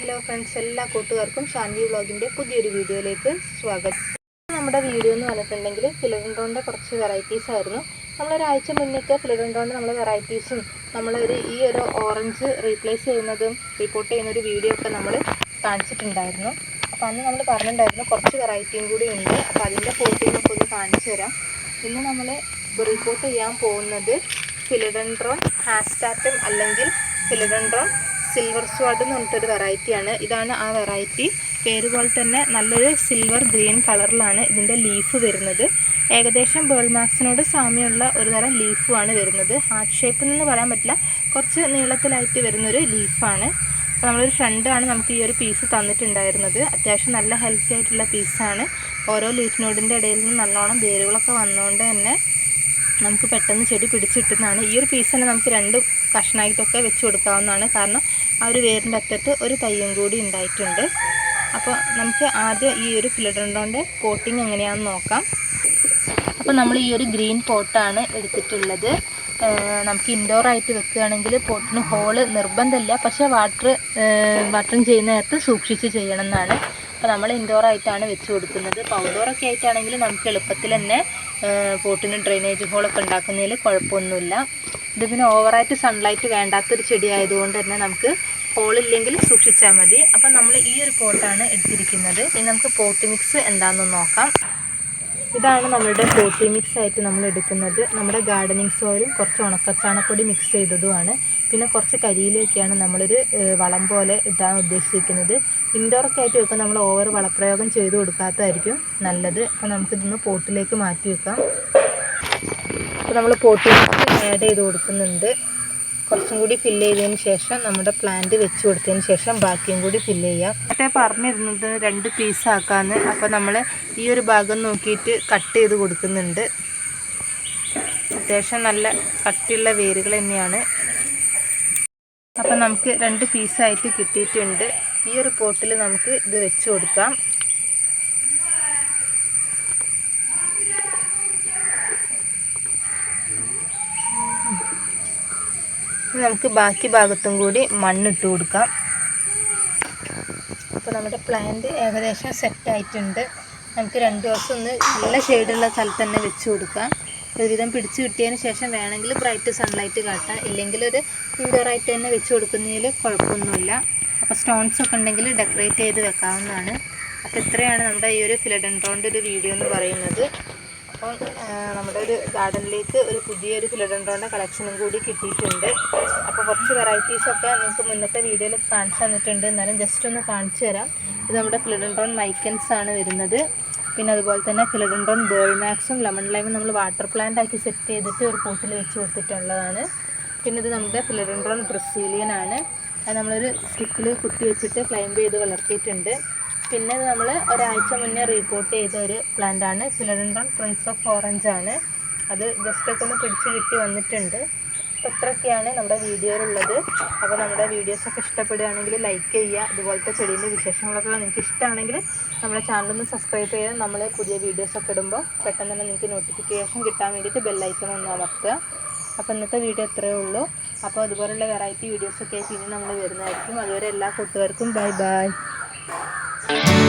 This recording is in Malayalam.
ഹലോ ഫ്രണ്ട്സ് എല്ലാ കൂട്ടുകാർക്കും ശാന്തി വ്ളോഗിന്റെ പുതിയൊരു വീഡിയോയിലേക്ക് സ്വാഗതം. നമ്മുടെ വീഡിയോ എന്ന് പറഞ്ഞിട്ടുണ്ടെങ്കിൽ ഫിലിഡൻഡോണിന്റെ കുറച്ച് വെറൈറ്റീസ് ആയിരുന്നു. നമ്മളൊരാഴ്ച മുന്നേക്ക് ഫിലിഡൻഡോണിന്റെ നമ്മൾ വെറൈറ്റീസും നമ്മളൊരു ഈ ഒരു ഓറഞ്ച് റീപ്ലേസ് ചെയ്യുന്നതും റിപ്പോർട്ട് ചെയ്യുന്ന ഒരു വീഡിയോ ഒക്കെ നമ്മൾ കാണിച്ചിട്ടുണ്ടായിരുന്നു. അപ്പോൾ അന്ന് നമ്മൾ പറഞ്ഞിട്ടുണ്ടായിരുന്നു കുറച്ച് വെറൈറ്റിയും കൂടി ഉണ്ട്. അപ്പോൾ അതിന്റെ ഫോട്ടോയൊക്കെ ഒന്ന് കാണിച്ചു തരാം. ഇന്ന് നമ്മൾ റിപ്പോർട്ട് ചെയ്യാൻ പോകുന്നത് ഫിലിഡൻഡ്രോൺ ഹാസ്റ്റാറ്റം അല്ലെങ്കിൽ ഫിലിഡൻഡ്രോൺ സിൽവർ സ്വാഡ് എന്ന് പറഞ്ഞിട്ടൊരു വെറൈറ്റിയാണ് ഇതാണ് ആ വെറൈറ്റി പേര് പോലെ തന്നെ നല്ലൊരു സിൽവർ ഗ്രീൻ കളറിലാണ് ഇതിന്റെ ലീഫ് വരുന്നത്. ഏകദേശം ബേൾ മാക്സിനോട് സാമ്യമുള്ള ഒരു തരം ലീഫുമാണ് വരുന്നത്. ഹാർട്ട് ഷേപ്പിൽ നിന്ന് പറയാൻ പറ്റില്ല. കുറച്ച് നീളത്തിലായിട്ട് വരുന്നൊരു ലീഫാണ് അപ്പോൾ നമ്മളൊരു ഫ്രണ്ടാണ് നമുക്ക് ഈ ഒരു പീസ് തന്നിട്ടുണ്ടായിരുന്നത്. അത്യാവശ്യം നല്ല ഹെൽത്തി ആയിട്ടുള്ള പീസാണ് ഓരോ ലീഫ് നോഡിന്റെ ഇടയിൽ നിന്ന് നല്ലോണം വേരുകളൊക്കെ വന്നുകൊണ്ട് തന്നെ നമുക്ക് പെട്ടെന്ന് ചെടി പിടിച്ചിട്ടുന്നതാണ് ഈ ഒരു പീസ് തന്നെ നമുക്ക് രണ്ട് കഷ്ണമായിട്ടൊക്കെ വെച്ച് കൊടുക്കാവുന്നതാണ്. കാരണം ആ ഒരു വേരിന്റെ അറ്റത്ത് ഒരു തയ്യും കൂടി ഉണ്ടായിട്ടുണ്ട്. അപ്പോൾ നമുക്ക് ആദ്യം ഈ ഒരു ഫിലഡൻഡോന്റെ കോട്ടിങ് എങ്ങനെയാണെന്ന് നോക്കാം. അപ്പോൾ നമ്മൾ ഈ ഒരു ഗ്രീൻ പോട്ടാണ് എടുത്തിട്ടുള്ളത്. നമുക്ക് ഇൻഡോർ ആയിട്ട് വെക്കുകയാണെങ്കിൽ പോട്ടിന് ഹോൾ നിർബന്ധമില്ല. പക്ഷേ വാട്ടർ വാട്ടറിങ് ചെയ്യുന്ന നേരത്ത് സൂക്ഷിച്ച് ചെയ്യണം എന്നാണ് അപ്പോൾ നമ്മൾ ഇൻഡോർ ആയിട്ടാണ് വെച്ച് കൊടുക്കുന്നത്. പൗഡോറൊക്കെ ആയിട്ടാണെങ്കിൽ നമുക്ക് എളുപ്പത്തിൽ തന്നെ പോട്ടിന് ഡ്രെയിനേജ് ഹോളൊക്കെ ഉണ്ടാക്കുന്നതിൽ കുഴപ്പമൊന്നുമില്ല. ഇത് പിന്നെ ഓവറായിട്ട് സൺലൈറ്റ് വേണ്ടാത്തൊരു ചെടി ആയതുകൊണ്ട് തന്നെ നമുക്ക് ഹോളില്ലെങ്കിൽ സൂക്ഷിച്ചാൽ മതി. അപ്പം നമ്മൾ ഈ ഒരു പോട്ടാണ് എടുത്തിരിക്കുന്നത്. ഇനി നമുക്ക് പോട്ടി മിക്സ് എന്താണെന്ന് നോക്കാം. ഇതാണ് നമ്മളുടെ പോട്ടി മിക്സ് ആയിട്ട് നമ്മൾ എടുക്കുന്നത്. നമ്മുടെ ഗാർഡനിങ് സോയിലും കുറച്ച് ഉണക്കച്ചാണപ്പൊടി മിക്സ് ചെയ്തതുമാണ്. പിന്നെ കുറച്ച് കരിയിലൊക്കെയാണ് നമ്മളൊരു വളം പോലെ ഇടാൻ ഉദ്ദേശിച്ചിരിക്കുന്നത്. ഇൻഡോറൊക്കെ ആയിട്ട് വെക്കാൻ നമ്മൾ ഓവർ വളപ്രയോഗം ചെയ്ത് കൊടുക്കാത്തതായിരിക്കും നല്ലത്. അപ്പോൾ നമുക്കിതൊന്ന് പോട്ടിലേക്ക് മാറ്റി വെക്കാം. അപ്പോൾ നമ്മൾ പോട്ടി ആഡ് ചെയ്ത് കൊടുക്കുന്നുണ്ട്. കുറച്ചും കൂടി ഫില്ല് ചെയ്തതിന് ശേഷം നമ്മുടെ പ്ലാന്റ് വെച്ച് കൊടുത്തതിന് ശേഷം ബാക്കിയും കൂടി ഫില്ല് ചെയ്യാം. നേരത്തെ പറഞ്ഞിരുന്നത് രണ്ട് പീസ് ആക്കാന്ന്. അപ്പോൾ നമ്മൾ ഈ ഒരു ഭാഗം നോക്കിയിട്ട് കട്ട് ചെയ്ത് കൊടുക്കുന്നുണ്ട്. അത്യാവശ്യം നല്ല കട്ടിയുള്ള വേരുകൾ തന്നെയാണ്. അപ്പോൾ നമുക്ക് രണ്ട് പീസായിട്ട് കിട്ടിയിട്ടുണ്ട്. ഈ ഒരു പോട്ടിൽ നമുക്ക് ഇത് വെച്ച് കൊടുക്കാം. നമുക്ക് ബാക്കി ഭാഗത്തും കൂടി മണ്ണിട്ട് കൊടുക്കാം. അപ്പോൾ നമ്മുടെ പ്ലാന്റ് ഏകദേശം സെറ്റ് ആയിട്ടുണ്ട്. നമുക്ക് രണ്ട് ദിവസം ഒന്ന് നല്ല ഷെയ്ഡുള്ള സ്ഥലത്ത് തന്നെ വെച്ച് കൊടുക്കാം. ഒരുവിധം പിടിച്ച് കിട്ടിയതിന് ശേഷം വേണമെങ്കിൽ ബ്രൈറ്റ് സൺലൈറ്റ് കാട്ടാം. ഇല്ലെങ്കിൽ ഒരു ഇൻഡോർ ആയിട്ട് തന്നെ വെച്ച് കൊടുക്കുന്നതിൽ കുഴപ്പമൊന്നുമില്ല. അപ്പോൾ സ്റ്റോൺസ് ഒക്കെ ഉണ്ടെങ്കിൽ ഡെക്കറേറ്റ് ചെയ്ത് വെക്കാവുന്നതാണ്. അപ്പോൾ ഇത്രയാണ് നമ്മുടെ ഈ ഒരു ഫിലഡൻഡ്രോന്റെ ഒരു വീഡിയോ എന്ന് പറയുന്നത്. അപ്പോൾ ആ, നമ്മുടെ ഒരു ഗാർഡനിലേക്ക് ഒരു പുതിയൊരു ഫിലഡൻഡ്രോന്റെ കളക്ഷനും കൂടി കിട്ടിയിട്ടുണ്ട്. അപ്പോൾ കുറച്ച് വെറൈറ്റീസൊക്കെ നിങ്ങൾക്ക് മുന്നത്തെ വീഡിയോയിൽ കാണിച്ചു തന്നിട്ടുണ്ട്. എന്നാലും ജസ്റ്റ് ഒന്ന് കാണിച്ചു തരാം. ഇത് നമ്മുടെ ഫിലഡൻഡ്രോൺ മൈക്കൻസ് ആണ് വരുന്നത്. പിന്നെ അതുപോലെ തന്നെ ഫിലഡൻഡ്രോൺ ബേൾമാക്സും ലെമൺ ലൈമും നമ്മൾ വാട്ടർ പ്ലാന്റ് ആക്കി സെറ്റ് ചെയ്തിട്ട് ഒരു പോട്ടിൽ വെച്ച് കൊടുത്തിട്ടുള്ളതാണ്. പിന്നെ ഇത് നമ്മുടെ ഫിലഡൻഡ്രോൺ ബ്രസീലിയൻ ആണ്. അത് നമ്മളൊരു സ്റ്റിക്കിൽ കുത്തി വെച്ചിട്ട് ക്ലൈംബ് ചെയ്ത് വളർത്തിയിട്ടുണ്ട്. പിന്നെ നമ്മൾ ഒരാഴ്ച മുന്നേ റിപ്പോർട്ട് ചെയ്ത ഒരു പ്ലാന്റ് ആണ്. ഫിലഡൻഡ്രോൺ പ്രിൻസ് ഓഫ് ഓറഞ്ച് ആണ്. അത് ജസ്റ്റ് ഒക്കെ ഒന്ന് പിടിച്ച് കിട്ടി വന്നിട്ടുണ്ട്. അപ്പോൾ ഇത്രയൊക്കെയാണ് നമ്മുടെ വീഡിയോയിലുള്ളത്. അപ്പോൾ നമ്മുടെ വീഡിയോസൊക്കെ ഇഷ്ടപ്പെടുകയാണെങ്കിൽ ലൈക്ക് ചെയ്യുക. അതുപോലത്തെ ചെടീന്റെ വിശേഷങ്ങളൊക്കെ നിങ്ങൾക്ക് ഇഷ്ടമാണെങ്കിൽ നമ്മുടെ ചാനലൊന്ന് സബ്സ്ക്രൈബ് ചെയ്ത് നമ്മൾ പുതിയ വീഡിയോസൊക്കെ ഇടുമ്പോൾ പെട്ടെന്ന് തന്നെ നിങ്ങൾക്ക് നോട്ടിഫിക്കേഷൻ കിട്ടാൻ വേണ്ടിയിട്ട് ബെല്ലൈക്കൺ ഒന്ന് അമർത്തുക. അപ്പോൾ ഇന്നത്തെ വീഡിയോ ഇത്രയേ ഉള്ളൂ. അപ്പോൾ അതുപോലുള്ള വെറൈറ്റി വീഡിയോസൊക്കെ ആയിട്ട് ഇനി നമ്മൾ വരുന്നതായിരിക്കും. അതുവരെ എല്ലാ കൂട്ടുകാർക്കും ബൈ ബൈ Bye.